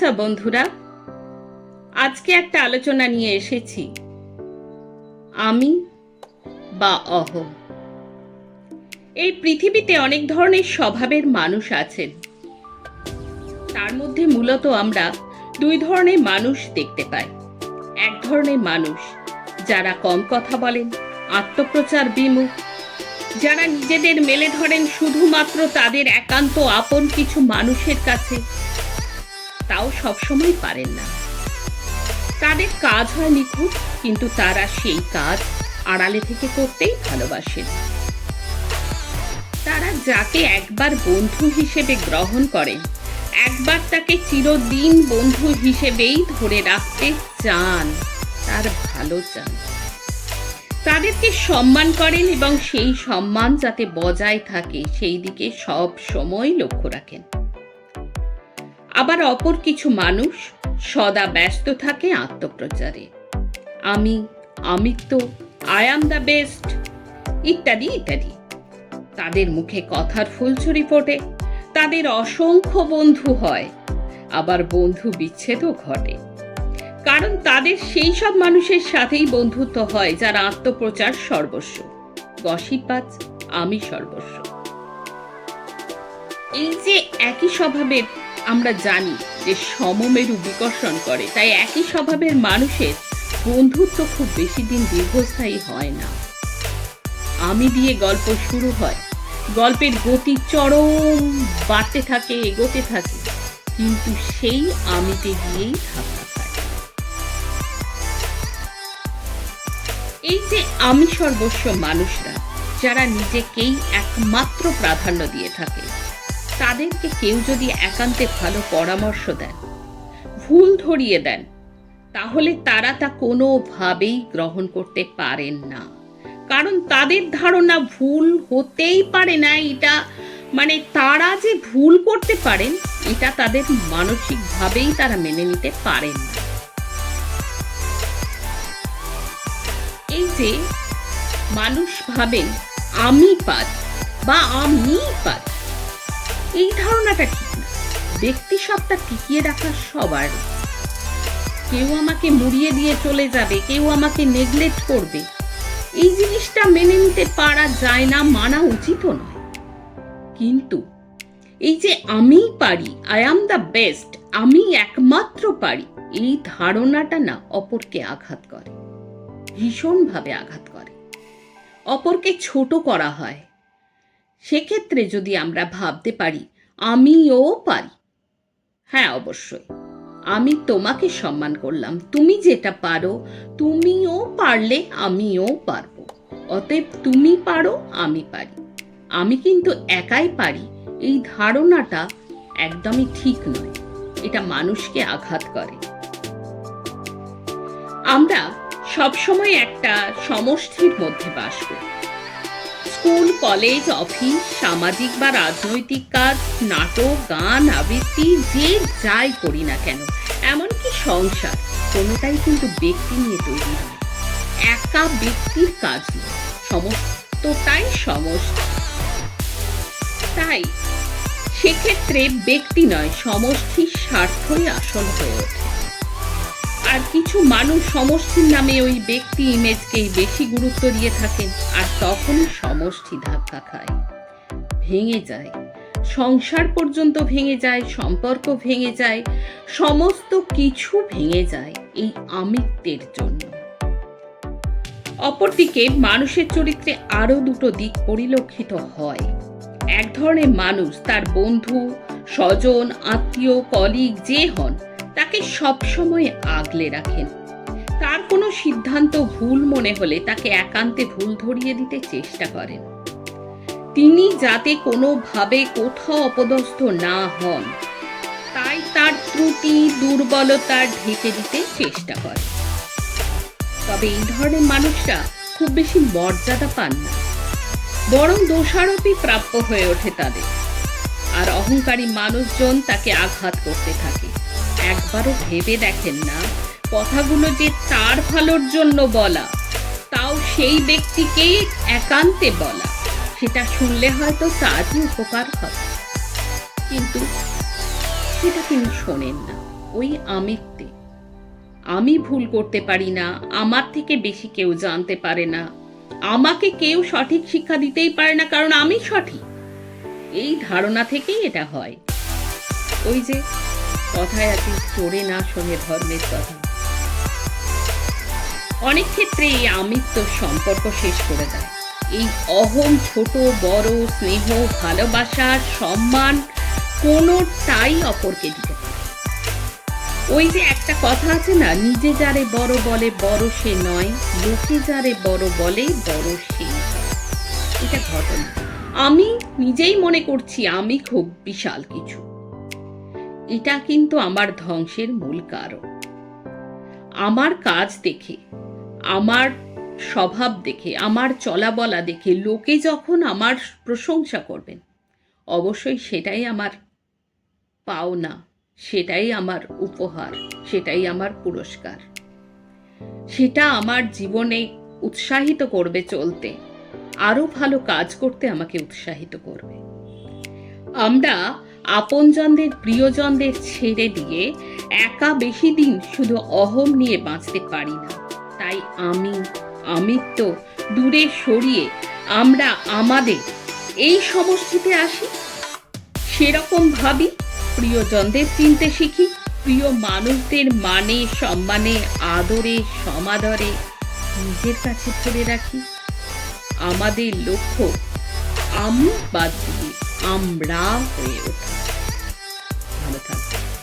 শুভেচ্ছা বন্ধুরা, আজকে একটা আলোচনা নিয়ে এসেছি। আমি বা অহম এই পৃথিবীতে অনেক ধরনের স্বভাবের মানুষ আছেন। তার মধ্যে মূলত আমরা দুই ধরনের মানুষ দেখতে পাই। এক ধরনের মানুষ যারা কম কথা বলেন, আত্মপ্রচার বিমুখ, যারা নিজেদের মেলে ধরেন শুধুমাত্র তাদের একান্ত আপন কিছু মানুষের কাছে। তাও সবসময় পারেন না। তাদের কাজ হয় নিখুঁত, কিন্তু তারা সেই কাজ আড়ালে থেকে করতেই ভালোবাসেন। তারা যাকে একবার বন্ধু হিসেবে গ্রহণ করেন একবার তাকে চিরদিন বন্ধু হিসেবেই ধরে রাখতে চান, তার ভালো চান। তাদেরকে সম্মান করেন এবং সেই সম্মান যাতে বজায় থাকে, সেই দিকে সব সময় লক্ষ্য রাখেন। আবার অপর কিছু মানুষ সদা ব্যস্ত থাকে আত্মপ্রচারে। আমি, আমিত্ব আই অ্যাম দ্য বেস্ট ইত্যাদি ইত্যাদি। তাদের মুখে কথার ফুলছড়ি ফোটে, তাদের অসংখ্য বন্ধু হয়, আবার বন্ধু বিচ্ছেদও ঘটে। কারণ তাদের সেই সব মানুষের সাথেই বন্ধুত্ব হয়, যার আত্মপ্রচার সর্বস্ব। গসিপাচ আমি সর্বস্ব। এই যে একই স্বভাবের আমরা জানি যে সমমেরু বিকর্ষণ করে, তাই একই স্বভাবের মানুষের বন্ধুত্ব খুব বেশি দিন দীর্ঘস্থায়ী হয় না। আমি দিয়ে গল্প শুরু হয়। গল্পের গতি চরম, বাড়তে থাকে, এগোতে থাকে, কিন্তু সেই আমিতে গিয়েই খায়। এই যে আমি সর্বস্ব মানুষরা, যারা নিজেকেই একমাত্র প্রাধান্য দিয়ে থাকে তাদেরকে কেউ যদি একান্তে ভালো পরামর্শ দেন, ভুল ধরিয়ে দেন, তাহলে তারা তা কোনোভাবেই গ্রহণ করতে পারেন না। কারণ তাদের ধারণা ভুল হতেই পারে না, এটা মানে তারা যে ভুল করতে পারেন, এটা তাদের মানসিকভাবেই তারা মেনে নিতে পারেন না। এই যে মানুষ ভাবেন, আমি পারি বা আমি পারি এই ধারণাটা ঠিক না ব্যক্তি সত্তা টিকিয়ে রাখা সবার। কেউ আমাকে মুড়িয়ে দিয়ে চলে যাবে, কেউ আমাকে নেগলেক্ট করবে। এই জিনিসটা মেনে নিতে পারা যায় না, মানা উচিতও নয়। কিন্তু এই যে আমি পারি আই অ্যাম দ্য বেস্ট আমি একমাত্র পারি, এই ধারণাটা না অপরকে আঘাত করে, ভীষণভাবে আঘাত করে। অপরকে ছোট করা হয় সেক্ষেত্রে যদি আমরা ভাবতে পারি, আমিও পারি। হ্যাঁ অবশ্যই। আমি তোমাকে সম্মান করলাম। তুমি যেটা পারো, তুমিও পারলে আমিও পারব। অতএব তুমি পারো, আমি পারি। আমি কিন্তু একাই পারি। এই ধারণাটা একদমই ঠিক নয়। এটা মানুষকে আঘাত করে। আমরা সবসময় একটা সমষ্টির মধ্যে বাস করি। স্কুল, কলেজ, অফিস, সামাজিক বা রাজনৈতিক কাজ, নাটক, গান, আবৃত্তি, যে যাই করি না কেন, এমনকি সংসার, কোনোটাই কিন্তু ব্যক্তি নিয়ে তৈরি হয় একা ব্যক্তির কাজ নয়, সমস্তটাই সমষ্টি তাই সেক্ষেত্রে ব্যক্তি নয়, সমষ্টির স্বার্থই আসল হয়ে ওঠে। আর কিছু মানুষ সমষ্টির নামে ওই ব্যক্তি ইমেজকেই বেশি গুরুত্ব দিয়ে থাকেন, আর তখনই সমষ্টি ধাক্কা খায়। ভেঙে যায়। সংসার পর্যন্ত ভেঙে যায়, সম্পর্ক ভেঙে যায়, সমস্ত কিছু ভেঙে যায় এই আমিত্বের জন্য। অপরদিকে মানুষের চরিত্রে আরও দুটো দিক পরিলক্ষিত হয়। এক ধরনের মানুষ তার বন্ধু, স্বজন, আত্মীয় কলিগ যে হন তাকে সবসময় আগলে রাখেন। তার কোনো সিদ্ধান্ত ভুল মনে হলে তাকে একান্তে ভুল ধরিয়ে দিতে চেষ্টা করেন। তিনি যাতে কোনোভাবে কোথাও অপদস্থ না হন, তাই তার ত্রুটি, দুর্বলতা ঢেকে দিতে চেষ্টা করে তবে এই ধরনের মানুষরা খুব বেশি মর্যাদা পান না। বরং দোষারোপই প্রাপ্য হয়ে ওঠে তাদের। আর অহংকারী মানুষজন তাকে আঘাত করতে থাকে। একবারও ভেবে দেখেন না। কথাগুলো যে তার ভালোর জন্য বলা, তাও সেই ব্যক্তিকেই একান্তে বলা, সেটা শুনলে হয়তো তারই উপকার হবে। কিন্তু সেটা তিনি শোনেন না, ওই আমিত্বে। আমি ভুল করতে পারি না, আমার থেকে বেশি কেউ জানতে পারে না। আমাকে কেউ সঠিক শিক্ষা দিতেই পারে না, কারণ আমি সঠিক। এই ধারণা থেকেই এটা হয়। ওই যে কথায় আছে চোরে না শোনে ধর্মের কথা। অনেক ক্ষেত্রে এই আমিত্ব সম্পর্ক শেষ করে দেয়। এই অহম, ছোট, বড়, স্নেহ, ভালোবাসা, সম্মান কোনোটাই অপরকে দিতে ওই যে একটা কথা আছে না, নিজে যারে বড় বলে, বড় সে নয়, লোকে যারে বড় বলে, বড় সে এটা ঘটনা। আমি নিজেই মনে করছি, আমি খুব বিশাল কিছু। এটা কিন্তু আমার ধ্বংসের মূল কারণ। আমার কাজ দেখে, আমার স্বভাব দেখে, আমার চলা বলা দেখে লোকে যখন আমার প্রশংসা করবেন, অবশ্যই সেটাই আমার পাওনা, সেটাই আমার উপহার, সেটাই আমার পুরস্কার। সেটা আমার জীবনে উৎসাহিত করবে চলতে আরও ভালো কাজ করতে আমাকে উৎসাহিত করবে। আমরা আপনজনদের, প্রিয়জনদের ছেড়ে দিয়ে একা বেশি দিন শুধু অহম নিয়ে বাঁচতে পারি না। তাই আমি, আমিত্ব, দূরে সরিয়ে আমরা আমাদের এই সমষ্টিতে আসি। সেরকম ভাবি, প্রিয়জনদের চিনতে শিখি, প্রিয় মানুষদের মানে সম্মানে, আদরে, সমাদরে নিজের কাছে ধরে রাখি। আমাদের লক্ষ্য আমি বাদ দিয়ে আমরা হয়ে ওঠা